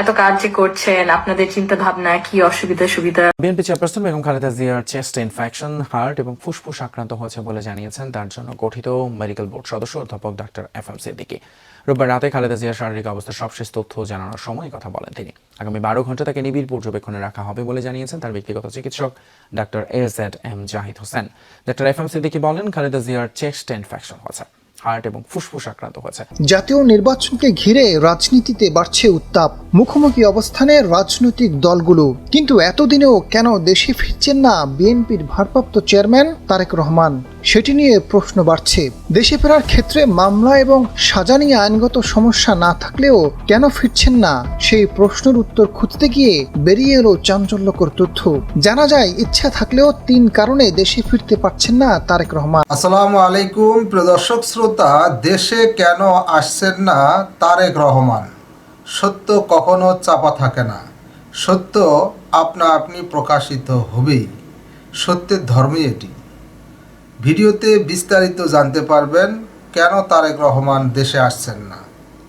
এত কাজ যে করছেন, আপনাদের চিন্তা ভাবনা কি অসুবিধা সুবিধা? বিএনপি চেয়ারপারসন বেগম খালেদা জিয়ার চেস্ট ইনফেকশন, হার্ট এবং ফুসফুস আক্রান্ত হয়েছে বলে জানিয়েছেন তার জন্য গঠিত মেডিকেল বোর্ড সদস্য অধ্যাপক ডাক্তার এফ এম সিদ্দিকি। রোববার রাতে খালেদা জিয়ার শারীরিক অবস্থার সবশেষ তথ্য জানানোর সময় কথা বলেন তিনি। আগামী বারো ঘণ্টা তাকে নিবিড় পর্যবেক্ষণে রাখা হবে বলে জানিয়েছেন তার ব্যক্তিগত চিকিৎসক doctor A Z M Zahid Hossain. Doctor F M Siddiqui বলেন, খালেদা জিয়ার চেস্ট ইনফেকশন হয়েছে। হার্ট এবং ফুসফুস আক্রান্ত হয়েছে। জাতীয় নির্বাচনকে ঘিরে রাজনীতিতে বাড়ছে উত্তাপ। মুখোমুখি অবস্থানে রাজনৈতিক দলগুলো। কিন্তু এতদিনেও কেন দেশে ফিরছেন না বিএনপির ভারপ্রাপ্ত চেয়ারম্যান তারেক রহমান? সেটি নিয়ে প্রশ্ন বাড়ছে। দেশে ফেরার ক্ষেত্রে মামলা এবং সাজা নিয়ে আইনগত সমস্যা না থাকলেও কেন ফিরছেন না? সেই প্রশ্নের উত্তর খুঁজতে গিয়ে বেরিয়ে এলো চাঞ্চল্যকর তথ্য। জানা যায়, ইচ্ছা থাকলেও তিন কারণে দেশে ফিরতে পারছেন না তারেক রহমান। আসসালামু আলাইকুম, প্রিয় দর্শক শ্রোতা, দেশে কেন আসছেন না তারেক রহমান? সত্য কখনো চাপা থাকে না। সত্য আপনা আপনি প্রকাশিত হবেই। সত্যের ধর্মই এটি। ভিডিওতে বিস্তারিত জানতে পারবেন কেন তারেক রহমান দেশে আসছেন না।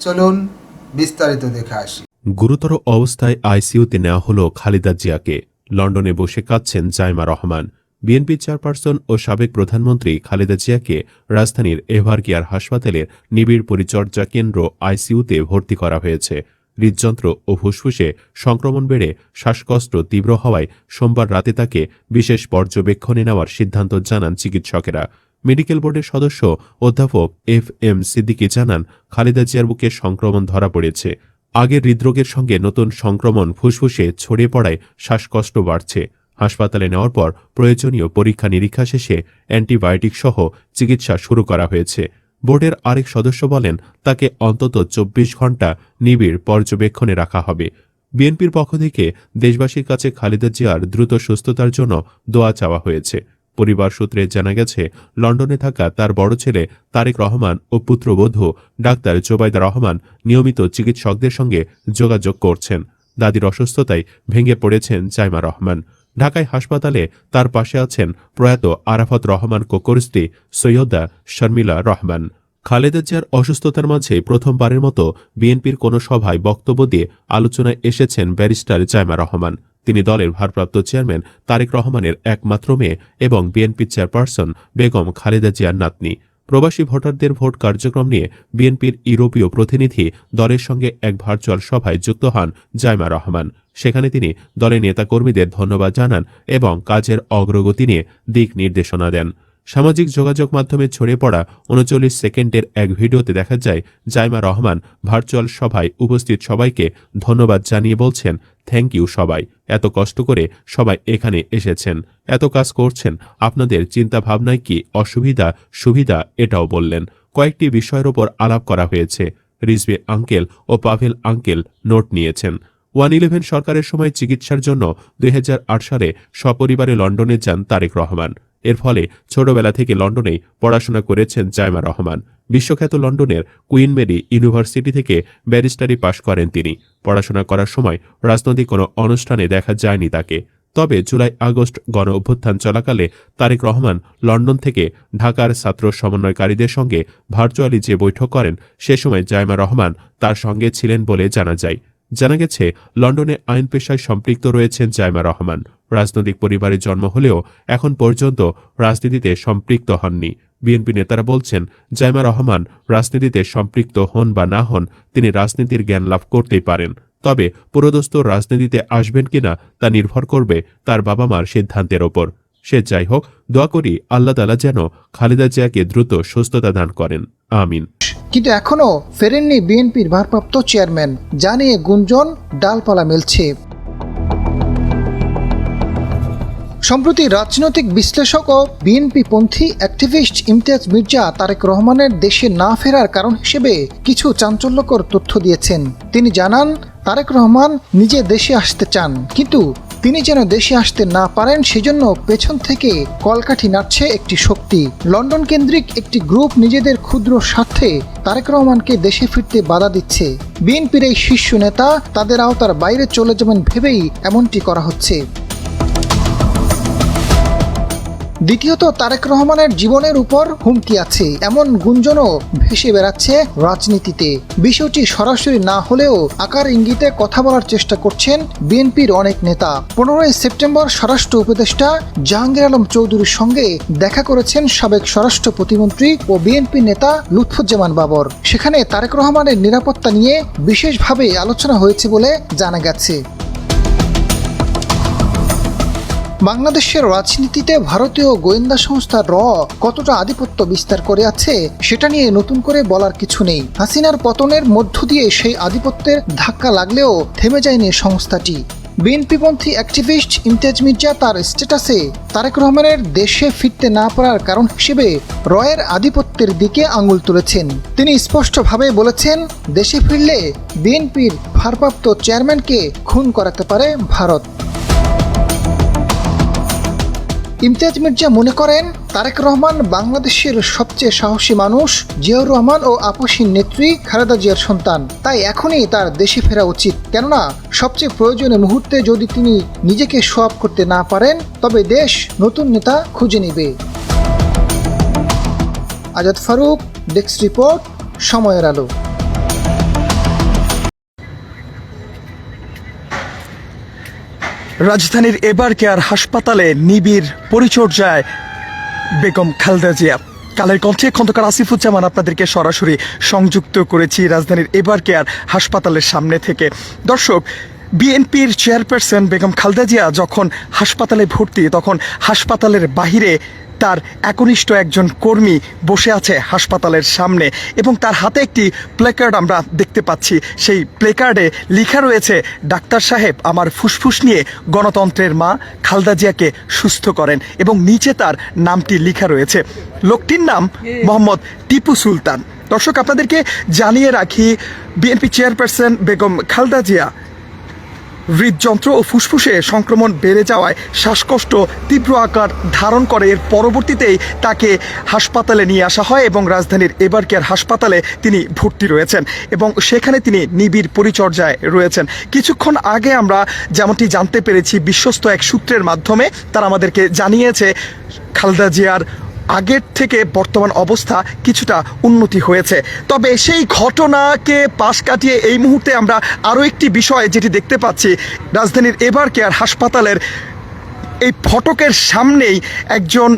চলুন বিস্তারিত দেখে আসি। গুরুতর অবস্থায় আইসিইউতে নেওয়া হল খালিদা জিয়াকে। লন্ডনে বসে কাঁদছেন জাইমা রহমান। বিএনপি চেয়ারপারসন ও সাবেক প্রধানমন্ত্রী খালেদা জিয়াকে রাজধানীর এভারকেয়ার হাসপাতালের নিবিড় পরিচর্যা কেন্দ্র আইসিইউতে ভর্তি করা হয়েছে। হৃদযন্ত্র ও ফুসফুসে সংক্রমণ বেড়ে শ্বাসকষ্ট তীব্র হওয়ায় সোমবার রাতে তাকে বিশেষ পর্যবেক্ষণে নেওয়ার সিদ্ধান্ত জানান চিকিৎসকেরা। মেডিকেল বোর্ডের সদস্য অধ্যাপক এফ এম সিদ্দিকি জানান, খালেদা জিয়ার বুকে সংক্রমণ ধরা পড়েছে। আগের হৃদরোগের সঙ্গে নতুন সংক্রমণ ফুসফুসে ছড়িয়ে পড়ায় শ্বাসকষ্ট বাড়ছে। হাসপাতালে নেওয়ার পর প্রয়োজনীয় পরীক্ষা নিরীক্ষা শেষে অ্যান্টিবায়োটিক সহ চিকিৎসা শুরু করা হয়েছে। বোর্ডের আরেক সদস্য বলেন, তাকে অন্তত চব্বিশ ঘণ্টা নিবিড় পর্যবেক্ষণে রাখা হবে। বিএনপির পক্ষ থেকে দেশবাসীর কাছে খালেদা জিয়ার দ্রুত সুস্থতার জন্য দোয়া চাওয়া হয়েছে। পরিবার সূত্রে জানা গেছে, লন্ডনে থাকা তার বড় ছেলে তারেক রহমান ও পুত্রবধূ ডাক্তার জোবাইদা রহমান নিয়মিত চিকিৎসকদের সঙ্গে যোগাযোগ করছেন। দাদির অসুস্থতায় ভেঙে পড়েছেন জাইমা রহমান। ঢাকায় হাসপাতালে তার পাশে আছেন প্রয়াত আরাফত রহমান কোকর স্ত্রী সৈয়দা শর্মিলা রহমান। খালেদা জিয়ার অসুস্থতার মাঝে প্রথমবারের মতো বিএনপির কোনো সভায় বক্তব্য দিয়ে আলোচনায় এসেছেন ব্যারিস্টার জায়মা রহমান। তিনি দলের ভারপ্রাপ্ত চেয়ারম্যান তারেক রহমানের একমাত্র মেয়ে এবং বিএনপি চেয়ারপারসন বেগম খালেদা জিয়ার নাতনি। প্রবাসী ভোটারদের ভোট কার্যক্রম নিয়ে বিএনপির ইউরোপীয় প্রতিনিধি দলের সঙ্গে এক ভার্চুয়াল সভায় যুক্ত হন জাইমা রহমান। সেখানে তিনি দলের নেতাকর্মীদের ধন্যবাদ জানান এবং কাজের অগ্রগতি নিয়ে দিক নির্দেশনা দেন। সামাজিক যোগাযোগ মাধ্যমে ছড়িয়ে পড়া উনচল্লিশ সেকেন্ডের এক ভিডিওতে দেখা যায়, জাইমা রহমান ভার্চুয়াল সভায় উপস্থিত সবাইকে ধন্যবাদ জানিয়ে বলছেন, থ্যাংক ইউ সবাই। এত কষ্ট করে সবাই এখানে এসেছেন। এত কাজ করছেন। আপনাদের চিন্তা ভাবনায় কি অসুবিধা? সুবিধা? এটাও বললেন। কয়েকটি বিষয়ের ওপর আলাপ করা হয়েছে। রিজভি আঙ্কেল ও পাভেল আঙ্কেল নোট নিয়েছেন। ওয়ান ইলেভেন সরকারের সময় চিকিৎসার জন্য দুই হাজার আট সালে সপরিবারে লন্ডনে যান তারেক রহমান। এর ফলে ছোটবেলা থেকে লন্ডনেই পড়াশোনা করেছেন জায়মা রহমান। বিশ্বখ্যাত লন্ডনের কুইন মেরি ইউনিভার্সিটি থেকে ব্যারিস্টারি পাশ করেন তিনি। পড়াশোনা করার সময় রাজনৈতিক কোনো অনুষ্ঠানে দেখা যায়নি তাকে। তবে জুলাই আগস্ট গণ অভ্যুত্থান চলাকালে তারেক রহমান লন্ডন থেকে ঢাকার ছাত্র সমন্বয়কারীদের সঙ্গে ভার্চুয়ালি যে বৈঠক করেন, সে সময় জায়মা রহমান তার সঙ্গে ছিলেন বলে জানা যায়। জানা গেছে, লন্ডনে আইন পেশায় সম্পৃক্ত রয়েছেন জাইমা রহমান। রাজনৈতিক পরিবারে জন্ম হলেও এখন পর্যন্ত রাজনীতিতে সম্পৃক্ত হননি। বিএনপি নেতারা বলছেন, জাইমা রহমান রাজনীতিতে সম্পৃক্ত হন বা না হন, তিনি রাজনীতির জ্ঞান লাভ করতেই পারেন। তবে পুরোদস্ত রাজনীতিতে আসবেন কিনা তা নির্ভর করবে তার বাবা মার সিদ্ধান্তের ওপর। সে যাই হোক, দোয়া করি আল্লাহ তালা যেন খালেদা জিয়াকে দ্রুত সুস্থতা দান করেন। আমিন। কিন্তু এখনও ফেরেননি বিএনপির ভারপ্রাপ্ত চেয়ারম্যান। যা নিয়ে গুঞ্জন, ডালপালা মেলছে। সম্প্রতি রাজনৈতিক বিশ্লেষক ও বিএনপি পন্থী অ্যাক্টিভিস্ট ইমতিয়াজ মির্জা তারেক রহমানের দেশে না ফেরার কারণ হিসেবে কিছু চাঞ্চল্যকর তথ্য দিয়েছেন। তিনি জানান, তারেক রহমান নিজে দেশে আসতে চান, কিন্তু তিনি যেন দেশে আসতে না পারেন, সেজন্য পেছন থেকে কলকাঠি নাড়ছে একটি শক্তি। লন্ডন কেন্দ্রিক একটি গ্রুপ নিজেদের ক্ষুদ্র স্বার্থে তারেক রহমানকে দেশে ফিরতে বাধা দিচ্ছে। বিএনপির এই শীর্ষ নেতা তাদের আওতার বাইরে চলে যাবেন ভেবেই এমনটি করা হচ্ছে। দ্বিতীয়ত, তারেক রহমানের জীবনের উপর হুমকি আছে। এমন গুঞ্জনও ভেসে বেড়াচ্ছে রাজনীতিতে। বিষয়টি সরাসরি না হলেও আকার ইঙ্গিতে কথা বলার চেষ্টা করছেন বিএনপির অনেক নেতা। পনেরোই সেপ্টেম্বর স্বরাষ্ট্র উপদেষ্টা জাহাঙ্গীর আলম চৌধুরীর সঙ্গে দেখা করেছেন সাবেক স্বরাষ্ট্র প্রতিমন্ত্রী ও বিএনপি নেতা লুৎফুজ্জামান বাবর। সেখানে তারেক রহমানের নিরাপত্তা নিয়ে বিশেষভাবে আলোচনা হয়েছে বলে জানা গেছে। বাংলাদেশের রাজনীতিতে ভারতীয় গোয়েন্দা সংস্থা র কতটা আধিপত্য বিস্তার করে আছে, সেটা নিয়ে নতুন করে বলার কিছু নেই। হাসিনার পতনের মধ্য দিয়ে সেই আধিপত্যের ধাক্কা লাগলেও থেমে যায়নি সংস্থাটি। বিএনপিপন্থী অ্যাক্টিভিস্ট ইমতিয়াজ মির্জা তার স্ট্যাটাসে তারেক রহমানের দেশে ফিরতে না পারার কারণ হিসেবে রয়ের আধিপত্যের দিকে আঙুল তুলেছেন। তিনি স্পষ্টভাবে বলেছেন, দেশে ফিরলে বিএনপির ভারপ্রাপ্ত চেয়ারম্যানকে খুন করাতে পারে ভারত। ইমতিয়াজ মির্জা মনে করেন, তারেক রহমান বাংলাদেশের সবচেয়ে সাহসী মানুষ, জিয়াউর রহমান ও আপসীন নেত্রী খালেদা জিয়ার সন্তান। তাই এখনই তার দেশে ফেরা উচিত। কেননা, সবচেয়ে প্রয়োজনীয় মুহূর্তে যদি তিনি নিজেকে সোয়াব করতে না পারেন, তবে দেশ নতুন নেতা খুঁজে নেবে। আজাদ ফারুক, ডেস্ক রিপোর্ট, সময়ের আলো। রাজধানীর এবার কেয়ার হাসপাতালে নিবিড় পরিচর্যায় বেগম খালেদা জিয়া। কালের কণ্ঠে খন্দকার আসিফুজ্জামান আপনাদেরকে সরাসরি সংযুক্ত করেছি রাজধানীর এবার কেয়ার হাসপাতালের সামনে থেকে। দর্শক, বিএনপির চেয়ারপারসন বেগম খালদা জিয়া যখন হাসপাতালে ভর্তি, তখন হাসপাতালের বাহিরে তার একনিষ্ঠ একজন কর্মী বসে আছে হাসপাতালের সামনে এবং তার হাতে একটি প্লেকার্ড আমরা দেখতে পাচ্ছি। সেই প্লেকার্ডে লেখা রয়েছে, ডাক্তার সাহেব, আমার ফুসফুস নিয়ে গণতন্ত্রের মা খালদা জিয়াকে সুস্থ করেন। এবং নিচে তার নামটি লেখা রয়েছে। লোকটির নাম মোহাম্মদ টিপু সুলতান। দর্শক, আপনাদেরকে জানিয়ে রাখি, বিএনপি চেয়ারপারসন বেগম খালদা জিয়া হৃদযন্ত্র ও ফুসফুসে সংক্রমণ বেড়ে যাওয়ায় শ্বাসকষ্ট তীব্র আকার ধারণ করে। এর পরবর্তীতেই তাকে হাসপাতালে নিয়ে আসা হয় এবং রাজধানীর এবার কেয়ার হাসপাতালে তিনি ভর্তি রয়েছেন এবং সেখানে তিনি নিবিড় পরিচর্যায় রয়েছেন। কিছুক্ষণ আগে আমরা যেমনটি জানতে পেরেছি, বিশ্বস্ত এক সূত্রের মাধ্যমে তারা আমাদেরকে জানিয়েছে, খালদা জিয়ার আগের থেকে বর্তমান অবস্থা কিছুটা উন্নতি হয়েছে। তবে সেই ঘটনাকে পাশ কাটিয়ে এই মুহূর্তে আমরা আরও একটি বিষয় যেটি দেখতে পাচ্ছি, রাজধানীর এবার কেয়ার হাসপাতালের এই ফটকের সামনেই একজন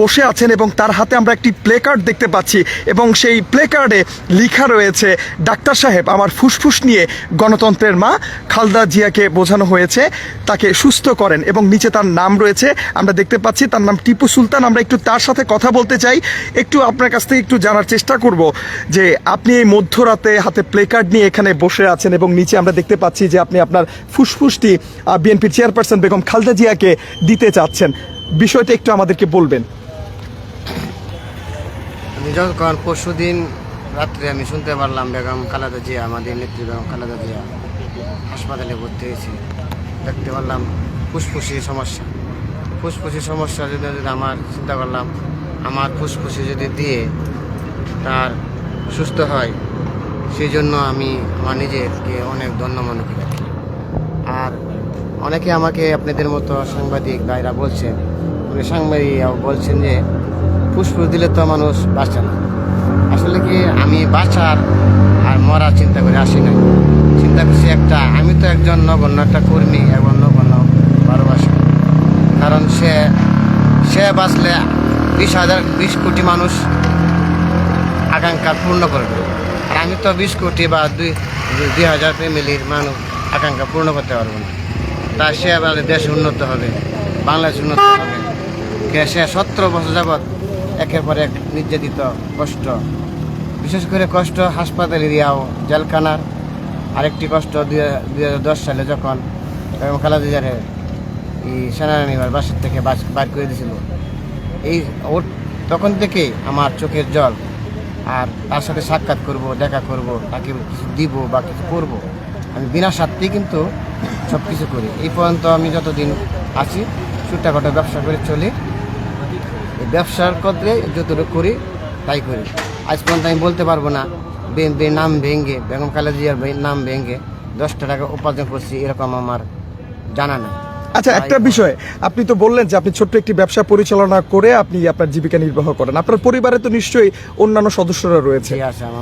বসে আছেন এবং তার হাতে আমরা একটি প্লে কার্ড দেখতে পাচ্ছি এবং সেই প্লে কার্ডে লেখা রয়েছে, ডাক্তার সাহেব, আমার ফুসফুস নিয়ে গণতন্ত্রের মা খালদা জিয়াকে বোঝানো হয়েছে, তাকে সুস্থ করেন। এবং নিচে তার নাম রয়েছে, আমরা দেখতে পাচ্ছি তার নাম টিপু সুলতান। আমরা একটু তার সাথে কথা বলতে চাই, একটু আপনার কাছ থেকে একটু জানার চেষ্টা করব যে আপনি এই মধ্যরাতে হাতে প্লে কার্ড নিয়ে এখানে বসে আছেন এবং নিচে আমরা দেখতে পাচ্ছি যে আপনি আপনার ফুসফুসটি বিএনপির চেয়ারপারসন বেগম খালদা জিয়াকে দিতে চাচ্ছেন। বিষয়টা একটু আমাদেরকে বলবেন। আমি যখন পরশু দিন রাত্রে আমি শুনতে পারলাম বেগম খালেদা জিয়া, আমাদের নেত্রী বেগম খালেদা জিয়া হাসপাতালে ভর্তি হয়েছে। দেখতে পারলাম ফুসফুসির সমস্যা। ফুসফুসির সমস্যা যদি যদি আমার চিন্তা করলাম, আমার ফুসফুসি যদি দিয়ে তার সুস্থ হয়, সেই জন্য আমি আমার নিজেকে অনেক ধন্য মনে করি। অনেকে আমাকে আপনাদের মতো সাংবাদিক ভাইরা বলছেন। সাংবাদিক বলছেন যে, ফুসফুস দিলে তো মানুষ বাঁচে না। আসলে কি আমি বাঁচার আর মরার চিন্তা করে আসি না চিন্তা করছি একটা, আমি তো একজন নগণ্য, একটা কর্মী এবং নগণ্য ভালোবাসি। কারণ সে সে বাঁচলে বিশ হাজার, বিশ কোটি মানুষ আকাঙ্ক্ষা পূর্ণ করবে। আর আমি তো বিশ কোটি বা দুই দুই হাজার ফ্যামিলির মানুষ আকাঙ্ক্ষা পূর্ণ করতে পারব না। তা সে এবারে দেশ উন্নত হবে, বাংলাদেশ উন্নত হবে। সে সতেরো বছর যাবৎ একের পর এক নির্যাতিত, কষ্ট। বিশেষ করে কষ্ট হাসপাতাল এরিয়াও জেলখানার আরেকটি কষ্ট দুই সালে যখন খালাদিজারে এই সেনানিবার বাসার থেকে বার করে দিয়েছিল এই তখন থেকেই আমার চোখের জল। আর তার সাথে সাক্ষাৎ করব, দেখা করব, তাকে কিছু দিব বা কিছু করব। আমি বিনা স্বার্থেই কিন্তু সব কিছু করি। এই পর্যন্ত আমি যতদিন আছি ছোট্টাখাটো ব্যবসা করে চলি। ব্যবসার ক্ষেত্রে যতটুকু করি তাই করি। আজ পর্যন্ত আমি বলতে পারব না নাম ভেঙে বেগম খালেদা জিয়ার বে- নাম ভেঙে দশটা টাকা উপার্জন করছি এরকম আমার জানা নাই। আচ্ছা একটা বিষয় আপনি তো বললেন যে আপনি ছোট্ট একটি ব্যবসা পরিচালনা করে আপনি আপনার জীবিকা নির্বাহ করেন। আপনার পরিবারে তো নিশ্চয়ই অন্যান্য সদস্যরা রয়েছে।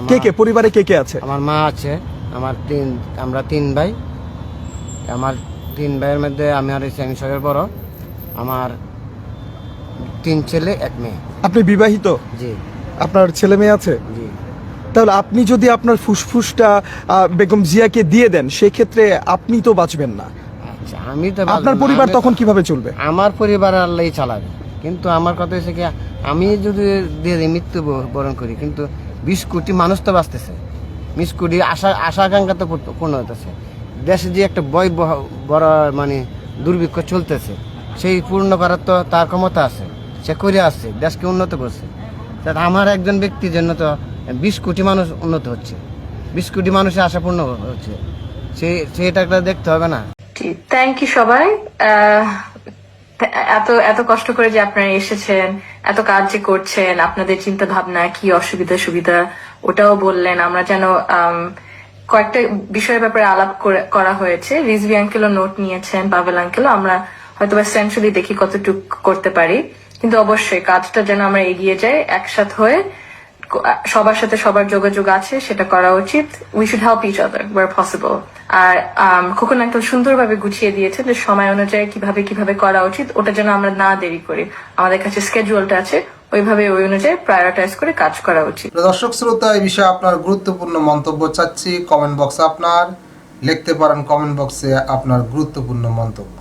কে কে? পরিবারে কে কে আছে? আমার মা আছে আমার তিন আমরা তিন ভাই। আমার তিন ভাইয়ের মধ্যে আমি আর হচ্ছে আমি সবের বড়। আমার তিন ছেলে এক মেয়ে। আপনি বিবাহিত? জি। আপনার ছেলে মেয়ে আছে? জি। তাহলে আপনি যদি আপনার ফুসফুসটা বেগম জিয়াকে দিয়ে দেন সেক্ষেত্রে আপনি তো বাঁচবেন না। আচ্ছা আমি তো আপনার পরিবার তখন কীভাবে চলবে? আমার পরিবার আল্লাহ চালাবে। কিন্তু আমার কথা হচ্ছে কি আমি যদি দিয়ে দিই মৃত্যু বরণ করি কিন্তু বিশ কোটি মানুষ তো বাঁচতেছে। বিশ কোটি আশা আশা আকাঙ্ক্ষা তো পূর্ণ হতেছে দেশে যে একটা বই বড় মানে দুর্ভিক্ষ চলতেছে, সেই পূর্ণ করার তো তার ক্ষমতা আছে, সে করে আসছে, দেশকে উন্নত করছে। আমার একজন ব্যক্তির জন্য তো বিশ কোটি মানুষ উন্নত হচ্ছে, বিশ কোটি মানুষের আশা পূর্ণ হচ্ছে। সেই সেইটাকে দেখতে হবে না। থ্যাংক ইউ সবাই। এত এত কষ্ট করে যে আপনারা এসেছেন, এত কাজ যে করছেন, আপনাদের চিন্তা ভাবনা কি অসুবিধা সুবিধা ওটাও বললেন। আমরা যেন কয়েকটা বিষয়ের ব্যাপারে আলাপ করে- হয়েছে। রিজভি আঙ্কেলও নোট নিয়েছেন, পাভেল আঙ্কেলও। আমরা হয়তো বা সেন্ট্রালি দেখি কতটুকু করতে পারি। কিন্তু অবশ্যই কাজটা যেন আমরা এগিয়ে যাই, একসাথ হয়ে সবার সাথে সবার যোগাযোগ আছে, সেটা করা উচিত। We should help each other where possible R Khokon uncle সুন্দরভাবে গুছিয়ে দিয়েছে যে সময় অনুযায়ী কীভাবে কীভাবে করা উচিত, ওটা যেন আমরা না দেরি করি। আমাদের কাছে স্কেজুয়ালটা আছে ওইভাবে ওই অনুযায়ী প্রায়োরিটাইজ করে কাজ করা উচিত। দর্শক, শ্রোতা, এই বিষয়ে আপনার গুরুত্বপূর্ণ মন্তব্য চাচ্ছি। কমেন্ট বক্সে আপনার, লিখতে পারেন কমেন্ট বক্সে আপনার গুরুত্বপূর্ণ মন্তব্য।